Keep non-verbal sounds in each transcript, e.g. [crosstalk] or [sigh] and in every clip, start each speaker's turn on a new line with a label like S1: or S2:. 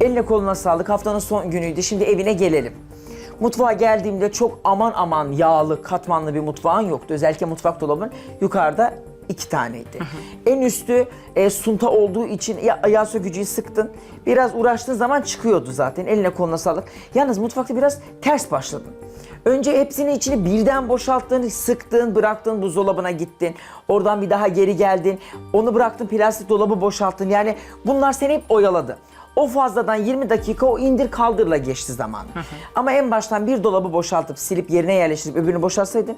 S1: Eline koluna sağlık. Haftanın son günüydü. Şimdi evine gelelim. Mutfağa geldiğimde çok aman aman yağlı, katmanlı bir mutfağın yoktu. Özellikle mutfak dolabın yukarıda iki taneydi. En üstü e, sunta olduğu için ya, yağ sökücüyü sıktın. Biraz uğraştığın zaman çıkıyordu zaten. Eline koluna sağlık. Yalnız mutfakta biraz ters başladın. Önce hepsini içini birden boşalttın, sıktın, bıraktın, buzdolabına gittin. Oradan bir daha geri geldin. Onu bıraktın, plastik dolabı boşalttın. Yani bunlar seni hep oyaladı. O fazladan 20 dakika o indir kaldırla geçti zaman. Ama en baştan bir dolabı boşaltıp silip yerine yerleştirip öbürünü boşaltsaydın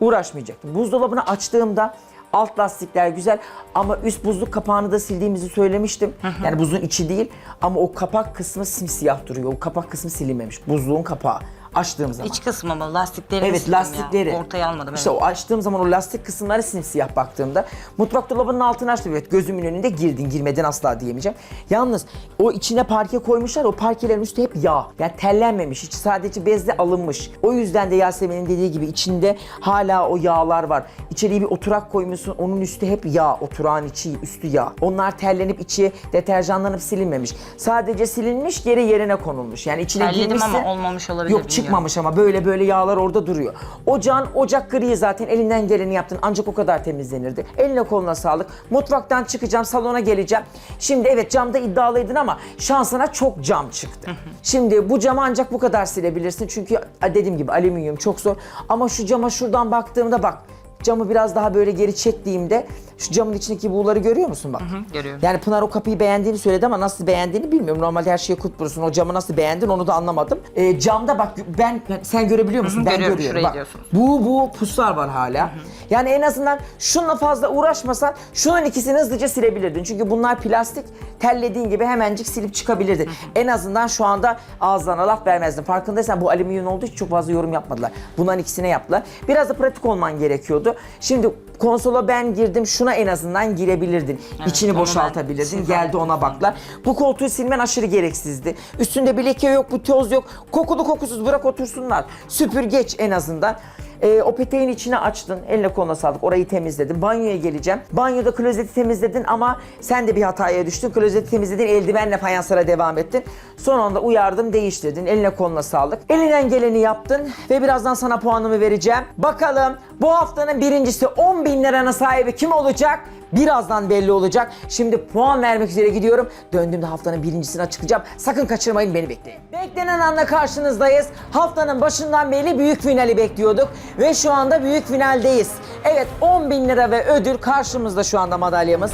S1: uğraşmayacaktın. Buzdolabını açtığımda alt lastikler güzel ama üst buzluk kapağını da sildiğimizi söylemiştim. Yani buzun içi değil ama o kapak kısmı simsiyah duruyor. O kapak kısmı silinmemiş. Buzluğun kapağı açtığım zaman.
S2: İç kısmı mı? Lastikleri
S1: Evet lastikleri.
S2: Ortaya almadım.
S1: İşte
S2: evet.
S1: o açtığım zaman o lastik kısımları simsiyah baktığımda. Mutfak dolabının altını açtım evet gözümün önünde girdin girmedin asla diyemeyeceğim. Yalnız o içine parke koymuşlar o parkelerin üstü hep yağ. Yani tellenmemiş hiç sadece bezle alınmış. O yüzden de Yasemin'in dediği gibi içinde hala o yağlar var. İçeriye bir oturak koymuşsun onun üstü hep yağ. Oturağın içi üstü yağ. Onlar tellenip içi deterjanlanıp silinmemiş. Sadece silinmiş geri yerine konulmuş. Yani içine
S2: Terledim
S1: girmişse...
S2: ama olmamış olabilir,
S1: Yok
S2: bilmiyorum.
S1: Çıkmamış ama böyle böyle yağlar orada duruyor. Ocağın ocak gri zaten elinden geleni yaptın ancak o kadar temizlenirdi. Eline koluna sağlık. Mutfaktan çıkacağım salona geleceğim. Şimdi evet camda iddialıydın ama şansına çok cam çıktı. [laughs] Şimdi bu camı ancak bu kadar silebilirsin. Çünkü dediğim gibi alüminyum çok zor. Ama şu cama şuradan baktığımda bak camı biraz daha böyle geri çektiğimde şu camın içindeki buğuları görüyor musun bak?
S2: görüyorum.
S1: Yani Pınar o kapıyı beğendiğini söyledi ama nasıl beğendiğini bilmiyorum. Normalde her şeye kutbursun. O camı nasıl beğendin onu da anlamadım. Ee, camda bak ben sen görebiliyor musun?
S2: Hı hı,
S1: ben
S2: görüyorum,
S1: görüyorum. Bak,
S2: diyorsunuz.
S1: bu bu puslar var hala. Yani en azından şununla fazla uğraşmasan şunun ikisini hızlıca silebilirdin. Çünkü bunlar plastik. Tellediğin gibi hemencik silip çıkabilirdin. En azından şu anda ağızlarına laf vermezdin. Farkındaysan bu alüminyum olduğu için çok fazla yorum yapmadılar. Bunların ikisine yaptılar. Biraz da pratik olman gerekiyordu. Şimdi konsola ben girdim. Şuna en azından girebilirdin. İçini
S2: onu ben
S1: boşaltabilirdin. Geldi ona baklar. Bu koltuğu silmen aşırı gereksizdi. Üstünde bir leke yok, bu toz yok. Kokulu kokusuz bırak otursunlar. Süpür geç en azından. Ee, o peteğin içine açtın. Eline koluna sağlık. Orayı temizledin. Banyoya geleceğim. Banyoda klozeti temizledin ama sen de bir hataya düştün. Klozeti temizledin. Eldivenle fayanslara devam ettin. Son anda uyardım, değiştirdin. Eline koluna sağlık. Elinden geleni yaptın ve birazdan sana puanımı vereceğim. Bakalım bu haftanın birincisi 10 bin liranın sahibi kim olacak? Birazdan belli olacak. Şimdi puan vermek üzere gidiyorum. Döndüğümde haftanın birincisini açıklayacağım. Sakın kaçırmayın beni bekleyin. Beklenen anda karşınızdayız. Haftanın başından beri büyük finali bekliyorduk. Ve şu anda büyük finaldeyiz. Evet 10 bin lira ve ödül karşımızda şu anda madalyamız.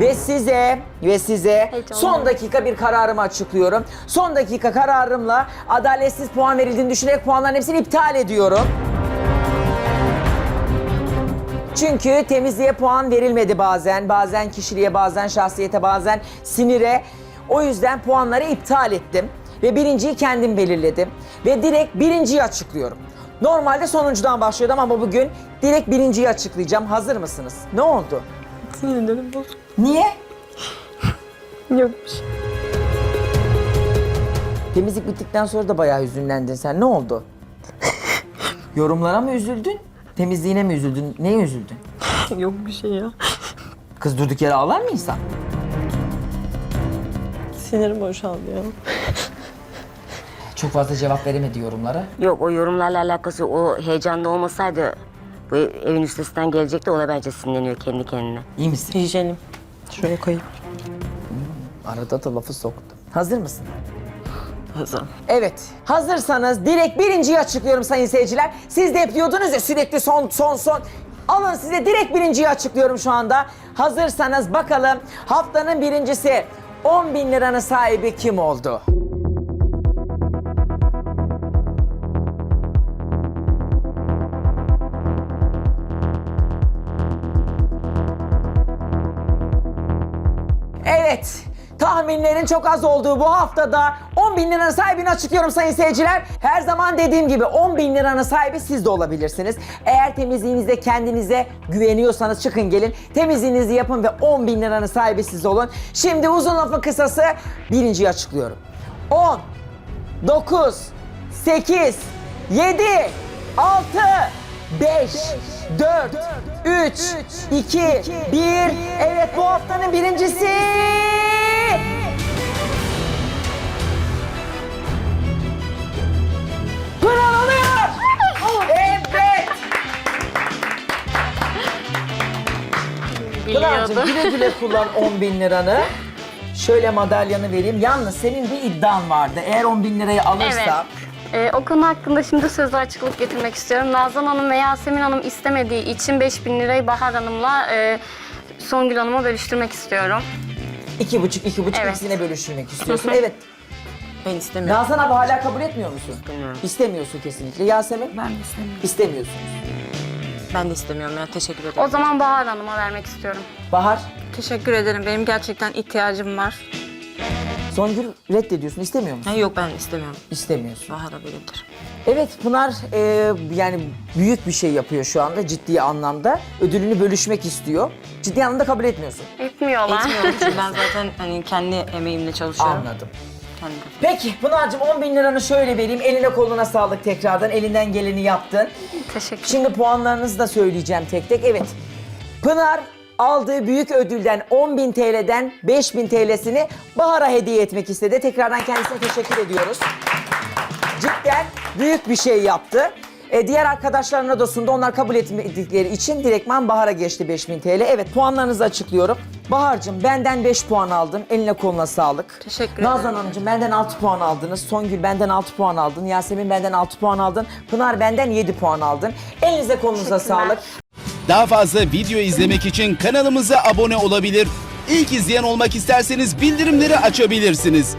S1: Ve size ve size son dakika bir kararımı açıklıyorum. Son dakika kararımla adaletsiz puan verildiğini düşünerek puanların hepsini iptal ediyorum. Çünkü temizliğe puan verilmedi bazen. Bazen kişiliğe, bazen şahsiyete, bazen sinire. O yüzden puanları iptal ettim. Ve birinciyi kendim belirledim. Ve direkt birinciyi açıklıyorum. Normalde sonuncudan başlıyordum ama bugün direkt birinciyi açıklayacağım. Hazır mısınız? Ne oldu?
S3: Sinirlerim bozuk.
S1: Niye?
S3: Yok bir şey.
S1: Temizlik bittikten sonra da bayağı hüzünlendin sen. Ne oldu? [laughs] Yorumlara mı üzüldün? Temizliğine mi üzüldün? Neye üzüldün? [laughs]
S3: Yok bir şey ya.
S1: Kız durduk yere ağlar mı insan?
S3: Sinirim boşaldı ya.
S1: Çok fazla cevap veremedi yorumlara.
S4: Yok o yorumlarla alakası o heyecanda olmasaydı bu evin üstesinden gelecekti ona bence sinirleniyor kendi kendine.
S1: İyi misin?
S3: Hijyenim. Şuraya koyayım.
S1: Arada da lafı soktu. Hazır mısın?
S3: Hazır.
S1: Evet. Hazırsanız direkt birinciyi açıklıyorum sayın seyirciler. Siz de hep diyordunuz ya sürekli son son son. Alın size direkt birinciyi açıklıyorum şu anda. Hazırsanız bakalım haftanın birincisi 10 bin liranın sahibi kim oldu? Evet. Tahminlerin çok az olduğu bu haftada 10 bin liranın sahibini açıklıyorum sayın seyirciler. Her zaman dediğim gibi 10 bin liranın sahibi siz de olabilirsiniz. Eğer temizliğinizde kendinize güveniyorsanız çıkın gelin. Temizliğinizi yapın ve 10 bin liranın sahibi siz olun. Şimdi uzun lafın kısası birinciyi açıklıyorum. 10, 9, 8, 7, 6, 5, 4, 3, 2, 1. Evet bu haftanın birincisi Pınar alıyor. Evet. Pınar'cığım Biliyordum. güle güle kullan 10 bin liranı. Şöyle madalyanı vereyim. Yalnız senin bir iddian vardı. Eğer 10 bin lirayı alırsa...
S5: Ee, o konu hakkında şimdi sözlü açıklık getirmek istiyorum. Nazan Hanım ve Yasemin Hanım istemediği için 5000 lirayı Bahar Hanım'la e, Songül Hanım'a bölüştürmek istiyorum.
S1: iki buçuk, iki buçuk
S5: Evet.
S1: ikisine bölüşülmek istiyorsun. evet.
S2: Ben istemiyorum.
S1: Nazan abi hala kabul etmiyor musun?
S4: İstemiyorum.
S1: İstemiyorsun kesinlikle. Yasemin?
S2: Ben de istemiyorum.
S1: İstemiyorsun.
S2: Ben de istemiyorum ya. Teşekkür ederim.
S5: O zaman Bahar Hanım'a vermek istiyorum.
S1: Bahar,
S6: Teşekkür ederim. Benim gerçekten ihtiyacım var.
S1: Songül reddediyorsun. İstemiyor musun?
S2: Ha, yok ben istemiyorum.
S1: İstemiyorsun.
S2: Bahar'a verebilir.
S1: Evet Pınar e, yani büyük bir şey yapıyor şu anda ciddi anlamda. Ödülünü bölüşmek istiyor. Ciddi anlamda kabul etmiyorsun.
S5: Etmiyorlar.
S2: Etmiyorum çünkü [laughs] ben zaten hani kendi emeğimle çalışıyorum.
S1: Anladım.
S2: Kendi
S1: Peki Pınar'cığım 10 bin liranı şöyle vereyim. Eline koluna sağlık tekrardan. Elinden geleni yaptın.
S5: Teşekkür
S1: Şimdi puanlarınızı da söyleyeceğim tek tek. Evet. Pınar aldığı büyük ödülden 10.000 TL'den 5.000 TL'sini Bahar'a hediye etmek istedi. Tekrardan kendisine teşekkür ediyoruz. Cidden büyük bir şey yaptı. E, diğer arkadaşlarına da sundu. Onlar kabul etmedikleri için direktman Bahar'a geçti 5000 TL. Evet puanlarınızı açıklıyorum. Bahar'cığım benden 5 puan aldın. Eline koluna sağlık.
S6: Teşekkür
S1: Nazan
S6: ederim.
S1: Hanımcığım benden 6 puan aldınız. Songül benden 6 puan aldın. Yasemin benden 6 puan aldın. Pınar benden 7 puan aldın. Elinize kolunuza sağlık.
S7: Daha fazla video izlemek için kanalımıza abone olabilir. İlk izleyen olmak isterseniz bildirimleri açabilirsiniz.